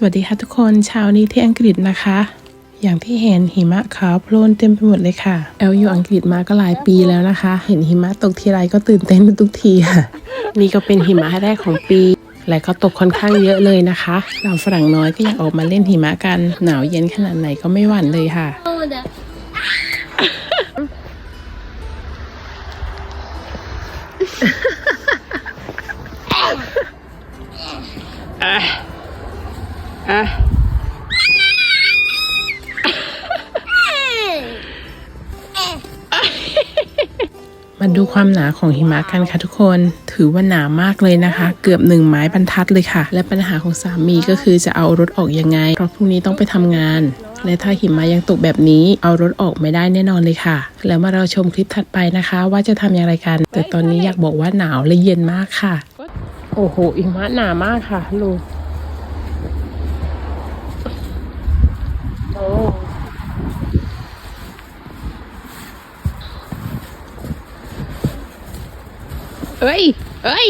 สวัสดีค่ะทุกคนเช้านี้ที่อังกฤษนะคะ อย่างที่เห็นหิมะขาวโพลนเต็มไปหมดเลยค่ะ แอลอยู่อังกฤษมาก็หลายปีแล้วนะคะ เห็นหิมะตกทีไรก็ตื่นเต้นทุกทีค่ะ นี่ก็เป็นหิมะแรกของปี และก็ตกค่อนข้างเยอะเลยนะคะเราฝรั่งน้อยก็อยากออกมาเล่นหิมะกัน หนาวเย็นขนาดไหนก็ไม่หวั่นเลยค่ะ Older. อะมาดูความหนาของหิมะกันค่ะทุกคน ถือว่าหนามากเลยนะคะ เกือบหนึ่งไม้บรรทัดเลยค่ะ และปัญหาของสามีก็คือจะเอารถออกยังไง เพราะพรุ่งนี้ต้องไปทำงาน และถ้าหิมะยังตกแบบนี้ เอารถออกไม่ได้แน่นอนเลยค่ะ แล้วมาเราชมคลิปถัดไปนะคะ ว่าจะทำอย่างไรกัน แต่ตอนนี้อยากบอกว่าหนาวและเย็นมากค่ะ โอ้โหหิมะหนามากค่ะลูก เอ้ยเอ้ย